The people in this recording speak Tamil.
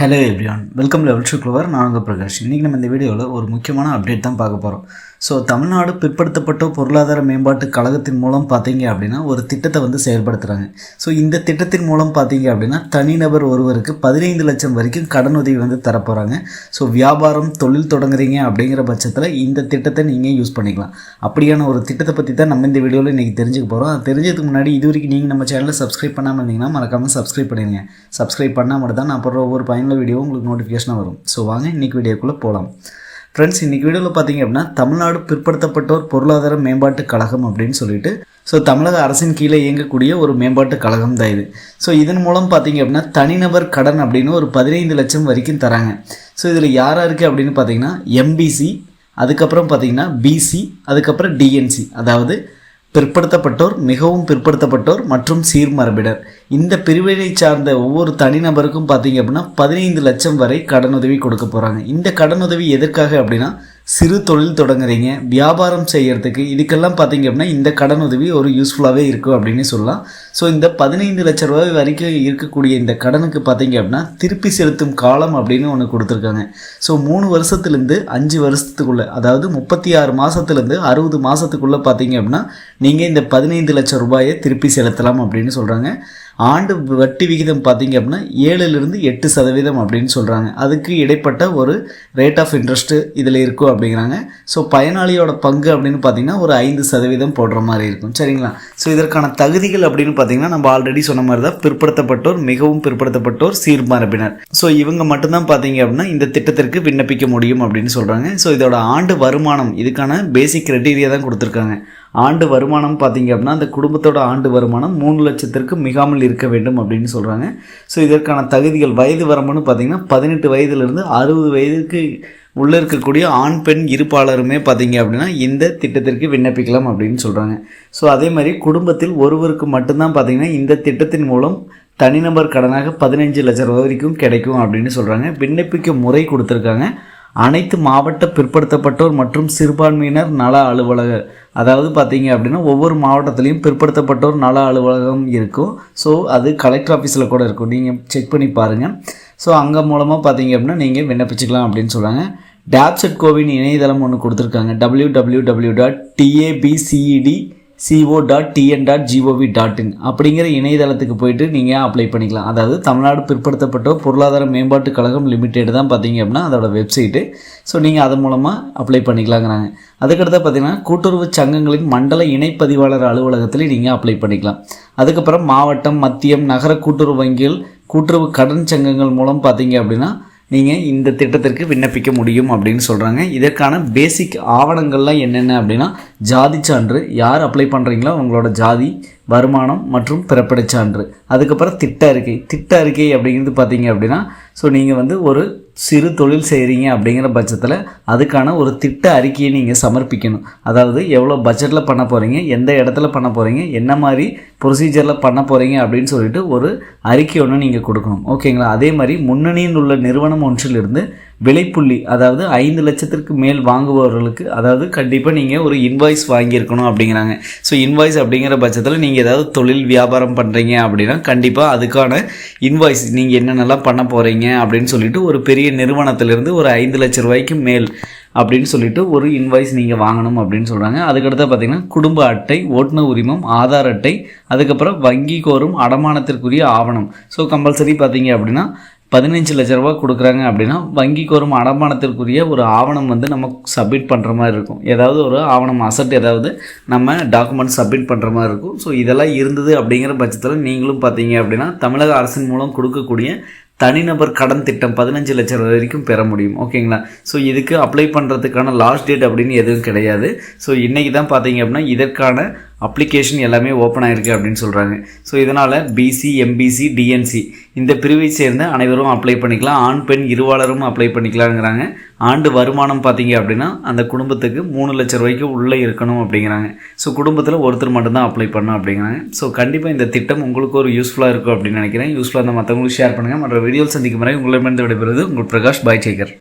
ஹலோ எவ்ரியான் வெல்கம் லெவல் சுக்லவர் நான் உங்கள் பிரகாஷ். இன்றைக்கி நம்ம இந்த வீடியோவில் ஒரு முக்கியமான அப்டேட் தான் பார்க்க போகிறோம் ஸோ தமிழ்நாடு பிற்படுத்தப்பட்ட பொருளாதார மேம்பாட்டு கழகத்தின் மூலம் பார்த்தீங்க அப்படின்னா ஒரு திட்டத்தை வந்து செயல்படுத்துகிறாங்க ஸோ இந்த திட்டத்தின் மூலம் பார்த்தீங்க அப்படின்னா தனிநபர் ஒருவருக்கு பதினைந்து லட்சம் வரைக்கும் கடன் உதவி வந்து தரப்போகிறாங்க ஸோ வியாபாரம் தொழில் தொடங்குறீங்க அப்படிங்கிற பட்சத்தில் இந்த திட்டத்தை நீங்கள் யூஸ் பண்ணிக்கலாம். அப்படியான ஒரு திட்டத்தை பற்றி தான் நம்ம இந்த வீடியோவில் இன்றைக்கி தெரிஞ்சுக்க போகிறோம் அது தெரிஞ்சதுக்கு முன்னாடி இது வரைக்கும் நீங்கள் நம்ம சேனலை சப்ஸ்கிரைப் பண்ணாமல் இருந்தீங்கன்னா மறக்காமல் சப்ஸ்கிரைப் பண்ணிடுங்க. சப்ஸ்கிரைப் பண்ணால் மட்டும் தான் நான் போடுற ஒவ்வொரு பயனுள்ள வீடியோ உங்களுக்கு நோட்டிஃபிகேஷனாக வரும். ஸோ வாங்க இன்றைக்கி வீடியோக்குள்ளே போகலாம் ஃப்ரெண்ட்ஸ் இன்றைக்கி வீடியோவில் பார்த்தீங்க அப்படின்னா தமிழ்நாடு பிற்படுத்தப்பட்டோர் பொருளாதார மேம்பாட்டு கழகம் அப்படின்னு சொல்லிட்டு ஸோ தமிழக அரசின் கீழே இயங்கக்கூடிய ஒரு மேம்பாட்டு கழகம் தான் இது. ஸோ இதன் மூலம் பார்த்தீங்க அப்படின்னா தனிநபர் கடன் அப்படின்னு ஒரு பதினைந்து லட்சம் வரைக்கும் தராங்க. ஸோ இதில் யாராக இருக்குது அப்படின்னு பார்த்தீங்கன்னா எம்பிசி அதுக்கப்புறம் பார்த்தீங்கன்னா பிசி அதுக்கப்புறம் டிஎன்சி அதாவது பிற்படுத்தப்பட்டோர் மிகவும் பிற்படுத்தப்பட்டோர் மற்றும் சீர்மரபினர் இந்த பிரிவினை சார்ந்த ஒவ்வொரு தனிநபருக்கும் பார்த்தீங்க அப்படின்னா பதினைந்து லட்சம் வரை கடனுதவி கொடுக்க போகிறாங்க இந்த கடனுதவி எதற்காக அப்படின்னா சிறு தொழில் தொடங்குறீங்க வியாபாரம் செய்கிறதுக்கு இதுக்கெல்லாம் பார்த்தீங்க அப்படின்னா இந்த கடன் உதவி ஒரு யூஸ்ஃபுல்லாகவே இருக்கும் அப்படின்னு சொல்லலாம். ஸோ இந்த பதினைந்து லட்ச ரூபாய் வரைக்கும் இருக்கக்கூடிய இந்த கடனுக்கு பார்த்தீங்க அப்படின்னா திருப்பி செலுத்தும் காலம் அப்படின்னு ஒன்று கொடுத்துருக்காங்க. ஸோ மூணு வருஷத்துலேருந்து அஞ்சு வருஷத்துக்குள்ளே அதாவது முப்பத்தி ஆறு மாதத்துலேருந்து அறுபது மாதத்துக்குள்ளே பார்த்தீங்க அப்படின்னா நீங்கள் இந்த பதினைந்து லட்சம் ரூபாயை திருப்பி செலுத்தலாம் அப்படின்னு சொல்கிறாங்க ஆண்டு வட்டி விகிதம் பார்த்தீங்க அப்படின்னா ஏழுலேருந்து எட்டு சதவீதம் அப்படின்னு சொல்கிறாங்க அதுக்கு இடைப்பட்ட ஒரு ரேட் ஆஃப் இன்ட்ரெஸ்ட்டு இதில் இருக்கும் அப்படிங்கிறாங்க. ஸோ பயனாளியோட பங்கு அப்படின்னு பார்த்தீங்கன்னா ஒரு ஐந்து சதவீதம் போடுற மாதிரி இருக்கும். சரிங்களா? ஸோ இதற்கான தகுதிகள் அப்படின்னு பார்த்தீங்கன்னா நம்ம ஆல்ரெடி சொன்ன மாதிரி தான் பிற்படுத்தப்பட்டோர் மிகவும் பிற்படுத்தப்பட்டோர் சீர்மரபினர். ஸோ இவங்க மட்டும்தான் பார்த்தீங்க அப்படின்னா இந்த திட்டத்திற்கு விண்ணப்பிக்க முடியும் அப்படின்னு சொல்கிறாங்க ஸோ இதோட ஆண்டு வருமானம் இதுக்கான பேசிக் க்ரைட்டீரியா தான் கொடுத்துருக்காங்க. ஆண்டு வருமானம் பார்த்தீங்க அப்படின்னா அந்த குடும்பத்தோட ஆண்டு வருமானம் மூணு லட்சத்திற்கு மிகாமல் இருக்க வேண்டும் அப்படின்னு சொல்கிறாங்க ஸோ இதற்கான தகுதிகள் வயது வரம்புன்னு பார்த்தீங்கன்னா பதினெட்டு வயதுலேருந்து அறுபது வயதுக்கு உள்ளே இருக்கக்கூடிய ஆண் பெண் இருப்பாளருமே பார்த்தீங்க அப்படின்னா இந்த திட்டத்திற்கு விண்ணப்பிக்கலாம் அப்படின்னு சொல்கிறாங்க ஸோ அதே மாதிரி குடும்பத்தில் ஒருவருக்கு மட்டும்தான் பார்த்தீங்கன்னா இந்த திட்டத்தின் மூலம் தனிநபர் கடனாக பதினஞ்சு லட்சம் ரூபா வரைக்கும் கிடைக்கும் அப்படின்னு சொல்கிறாங்க விண்ணப்பிக்க முறை கொடுத்துருக்காங்க. அனைத்து மாவட்ட பிற்படுத்தப்பட்டோர் மற்றும் சிறுபான்மையினர் நல அலுவலகர் அதாவது பார்த்தீங்க அப்படின்னா ஒவ்வொரு மாவட்டத்துலேயும் பிற்படுத்தப்பட்டோர் நல அலுவலகம் இருக்கும். ஸோ அது கலெக்டர் ஆஃபீஸில் கூட இருக்கும். நீங்கள் செக் பண்ணி பாருங்கள் ஸோ அங்கே மூலமாக பார்த்தீங்க அப்படின்னா நீங்கள் விண்ணப்பிச்சுக்கலாம் அப்படின்னு சொல்கிறாங்க டேப்செட் கோவின் இணையதளம் ஒன்று கொடுத்துருக்காங்க. W W W dot TABCED CO dot TN dot GOV dot in அப்படிங்கிற இணையதளத்துக்கு போயிட்டு நீங்கள் அப்ளை பண்ணிக்கலாம். அதாவது தமிழ்நாடு பிற்படுத்தப்பட்ட பொருளாதார மேம்பாட்டு கழகம் லிமிடெட் தான் பார்த்தீங்க அப்படின்னா அதோட வெப்சைட்டு ஸோ நீங்கள் அதன் மூலமாக அப்ளை பண்ணிக்கலாங்கிறாங்க. அதுக்கடுத்து பார்த்தீங்கன்னா கூட்டுறவு சங்கங்களின் மண்டல இணைப்பதிவாளர் அலுவலகத்தில் நீங்கள் அப்ளை பண்ணிக்கலாம். அதுக்கப்புறம் மாவட்டம் மத்தியம் நகர கூட்டுறவு வங்கிகள் கூட்டுறவு கடன் சங்கங்கள் மூலம் பார்த்தீங்க அப்படின்னா நீங்கள் இந்த திட்டத்திற்கு விண்ணப்பிக்க முடியும் அப்படின்னு சொல்கிறாங்க இதற்கான பேசிக் ஆவணங்கள்லாம் என்னென்ன அப்படின்னா ஜாதி சான்று யார் அப்ளை பண்ணுறீங்களோ உங்களோட ஜாதி வருமானம் மற்றும் பிறப்பிடச் சான்று. அதுக்கப்புறம் திட்ட அறிக்கை. திட்ட அறிக்கை அப்படிங்கிறது பார்த்தீங்க அப்படின்னா ஸோ நீங்கள் வந்து ஒரு சிறு தொழில் செய்கிறீங்க அப்படிங்கிற பட்சத்தில் அதுக்கான ஒரு திட்ட அறிக்கையை நீங்கள் சமர்ப்பிக்கணும். அதாவது எவ்வளோ பட்ஜெட்டில் பண்ண போகிறீங்க எந்த இடத்துல பண்ண போகிறீங்க என்ன மாதிரி ப்ரொசீஜரில் பண்ண போகிறீங்க அப்படின்னு சொல்லிட்டு ஒரு அறிக்கை ஒன்று நீங்கள் கொடுக்கணும். ஓகேங்களா அதே மாதிரி முன்னணியில் உள்ள நிறுவனம் ஒன்றிலிருந்து விலைப்புள்ளி அதாவது ஐந்து லட்சத்திற்கு மேல் வாங்குபவர்களுக்கு அதாவது கண்டிப்பாக நீங்கள் ஒரு இன்வாய்ஸ் வாங்கியிருக்கணும் அப்படிங்கிறாங்க. ஸோ இன்வாய்ஸ் அப்படிங்கிற பட்சத்தில் நீங்கள் ஏதாவது தொழில் வியாபாரம் பண்ணுறீங்க அப்படின்னா கண்டிப்பாக அதுக்கான இன்வாய்ஸ் நீங்கள் என்னென்னலாம் பண்ண போகிறீங்க அப்படின்னு சொல்லிட்டு ஒரு பெரிய நிறுவனத்திலிருந்து ஒரு ஐந்து லட்ச ரூபாய்க்கு மேல் அப்படின்னு சொல்லிட்டு ஒரு இன்வாய்ஸ் நீங்கள் வாங்கணும் அப்படின்னு சொல்கிறாங்க அதுக்கடுத்து பார்த்தீங்கன்னா குடும்ப அட்டை ஓட்டுநர் உரிமம் ஆதார் அட்டை அதுக்கப்புறம் வங்கி கோரும் அடமானத்திற்குரிய ஆவணம். ஸோ கம்பல்சரி பார்த்தீங்க அப்படின்னா பதினஞ்சு லட்ச ரூபா கொடுக்குறாங்க அப்படின்னா வங்கிக்கு வரும் அடமானத்திற்குரிய ஒரு ஆவணம் வந்து நம்ம சப்மிட் பண்ணுற மாதிரி இருக்கும். ஏதாவது ஒரு ஆவணம் அசட் ஏதாவது நம்ம டாக்குமெண்ட் சப்மிட் பண்ணுற மாதிரி இருக்கும். ஸோ இதெல்லாம் இருந்தது அப்படிங்கிற பட்சத்தில் நீங்களும் பார்த்தீங்க அப்படின்னா தமிழக அரசின் மூலம் கொடுக்கக்கூடிய தனிநபர் கடன் திட்டம் பதினஞ்சு லட்சம் வரைக்கும் பெற முடியும். ஓகேங்களா ஸோ இதுக்கு அப்ளை பண்ணுறதுக்கான லாஸ்ட் டேட் அப்படின்னு எதுவும் கிடையாது. ஸோ இன்றைக்கி தான் பார்த்தீங்க அப்படின்னா இதற்கான அப்ளிகேஷன் எல்லாமே ஓப்பன் ஆகிருக்கு அப்படின்னு சொல்கிறாங்க ஸோ இதனால் பிசி எம்பிசி டிஎன்சி இந்த பிரிவை சேர்ந்த அனைவரும் அப்ளை பண்ணிக்கலாம். ஆண் பெண் இருவாளரும் அப்ளை பண்ணிக்கலாங்கிறாங்க ஆண்டு வருமானம் பார்த்தீங்க அப்படின்னா அந்த குடும்பத்துக்கு மூணு லட்ச ரூபாய்க்கு உள்ளே இருக்கணும் அப்படிங்கிறாங்க. ஸோ குடும்பத்தில் ஒருத்தர் மட்டும்தான் அப்ளை பண்ணணும் அப்படிங்கிறாங்க. ஸோ கண்டிப்பாக இந்த திட்டம் உங்களுக்கு ஒரு யூஸ்ஃபுல்லாக இருக்கும் அப்படின்னு நினைக்கிறேன். யூஸ்ஃபுல்லாக இருந்தால் மற்றவங்களுக்கு ஷேர் பண்ணுங்கள் மற்ற வீடியோ சந்திக்கும் முறை உங்களிடமிருந்து விடைபெறுவது உங்கள் பிரகாஷ் பாய் சேகர்